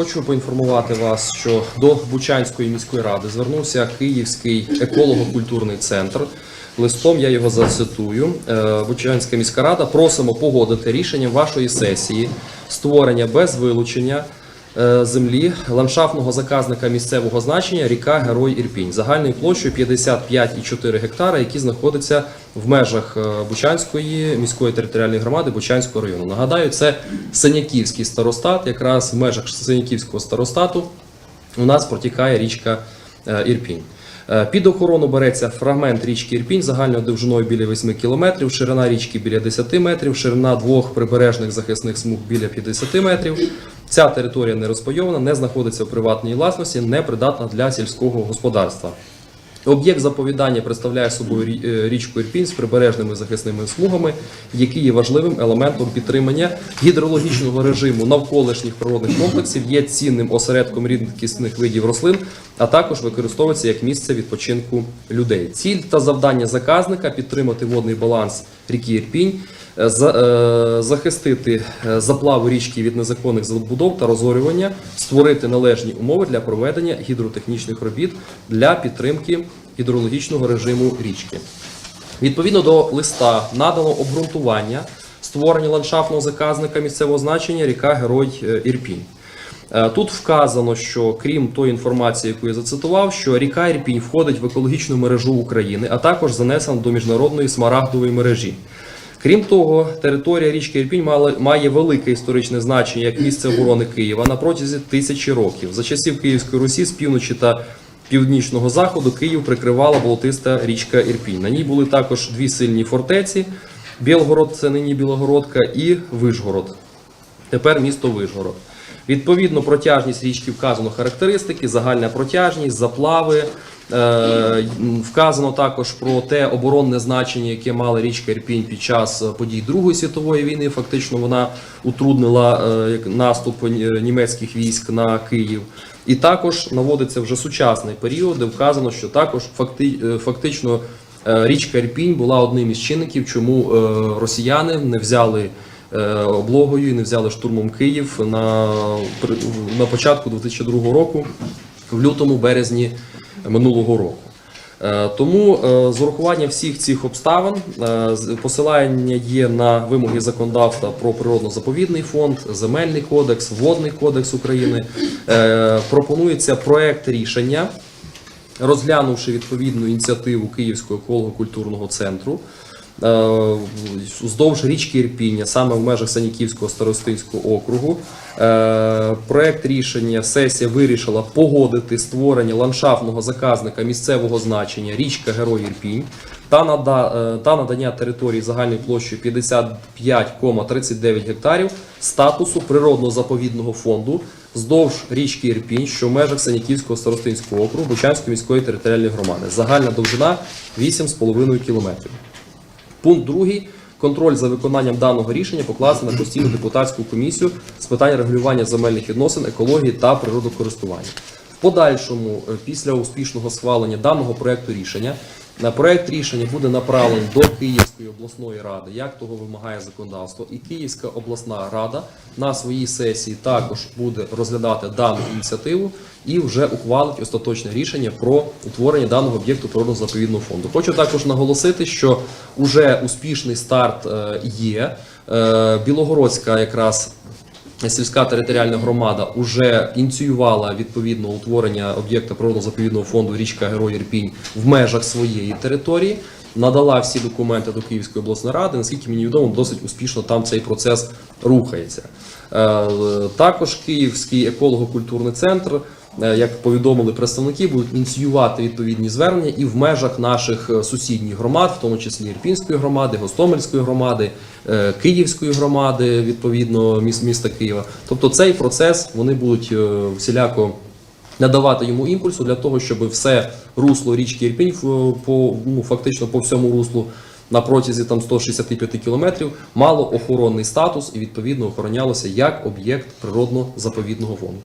Хочу поінформувати вас, що до Бучанської міської ради звернувся Київський еколого-культурний центр. Листом я його зацитую. Е, Бучанська міська рада просимо погодити рішенням вашої сесії створення без вилучення землі ландшафтного заказника місцевого значення ріка Герой Ірпінь загальною площею 55,4 гектара, які знаходяться в межах е, Бучанської міської територіальної громади Бучанського району. Нагадаю, це Синяківський старостат. Якраз в межах Синяківського старостату у нас протікає річка е, Ірпінь. Е, Під охорону береться фрагмент річки Ірпінь загальною довжиною біля 8 кілометрів, ширина річки біля 10 метрів, ширина двох прибережних захисних смуг біля 50 метрів. Ця територія не розпайована, не знаходиться в приватній власності, не придатна для сільського господарства. Об'єкт заповідання представляє собою е, річку Ірпінь з прибережними захисними смугами, які є важливим елементом підтримання гідрологічного режиму навколишніх природних комплексів, є цінним осередком рідкісних видів рослин, а також використовується як місце відпочинку людей. Ціль та завдання заказника підтримати водний баланс ріки Ірпінь, е, е, захистити е, заплаву річки від незаконних забудов та розорювання, створити належні умови для проведення гідротехнічних робіт для підтримки гідрологічного режиму річки. Відповідно до листа надано обґрунтування створення ландшафтного заказника місцевого значення ріка Герой Ірпінь. Е, Тут вказано, що крім тої інформації, яку я зацитував, що ріка Ірпінь входить в екологічну мережу України, а також занесена до міжнародної смарагдової мережі. Крім того, територія річки Ірпінь має велике історичне значення як місце оборони Києва на протязі тисячі років. За часів Київської Русі з півночі та північного заходу Київ прикривала болотиста річка Ірпінь. На ній були також дві сильні фортеці: Білгород, це нині Білогородка, і Вишгород. Тепер місто Вишгород. Відповідно, протяжність річки вказано характеристики, загальна протяжність, заплави. Е, вказано також про те оборонне значення, яке мала річка Ірпінь під час е, подій Другої світової війни. Фактично вона утруднила е, наступ німецьких військ на Київ. І також наводиться вже сучасний період, де вказано, що також факти, фактично річка Ірпінь була одним із чинників, чому росіяни не взяли облогою і не взяли штурмом Київ на, на початку 2002 року, в лютому березні минулого року. Е, Тому е, з урахуванням всіх цих обставин е, посилання є на вимоги законодавства про природно-заповідний фонд, земельний кодекс, водний кодекс України. Е, Пропонується проект рішення розглянувши відповідну ініціативу Київського еколого-культурного центру е, вздовж річки Ірпіння, саме в межах Саніківського старостинського округу, е, проект рішення сесія вирішила погодити створення ландшафтного заказника місцевого значення річка Герой Ірпінь та, е, надання території загальною площею 55,39 гектарів статусу природно-заповідного фонду вздовж річки Ірпінь, що в межах Саніківського старостинського округу Бучанської міської територіальної громади. Загальна довжина 8,5 кілометрів. Пункт другий. Контроль за виконанням даного рішення покласти на постійну депутатську комісію з питань регулювання земельних відносин, екології та природокористування. В подальшому, е, після успішного схвалення даного проекту рішення, на проект рішення буде направлений до Київської обласної ради, як того вимагає законодавство, і Київська обласна рада на своїй сесії також буде розглядати дану ініціативу і вже ухвалить остаточне рішення про утворення даного об'єкту природно-заповідного фонду. Хочу також наголосити, що уже успішний старт е, є. Е, Білогородська якраз сільська територіальна громада вже ініціювала відповідно утворення об'єкта природно-заповідного фонду річка Герой Ірпінь в межах своєї території. Надала всі документи до Київської обласної ради. Наскільки мені відомо, досить успішно там цей процес рухається. Е, Також Київський еколого-культурний центр, як повідомили представники, будуть ініціювати відповідні звернення і в межах наших е, сусідніх громад, в тому числі Ірпінської громади, Гостомельської громади, е, Київської громади, відповідно міс- міста Києва. Тобто цей процес вони будуть е, всіляко надавати йому імпульсу для того, щоб все русло річки Ірпінь по ну фактично по всьому руслу на протязі там 165 кілометрів мало охоронний статус і відповідно охоронялося як об'єкт природно-заповідного фонду.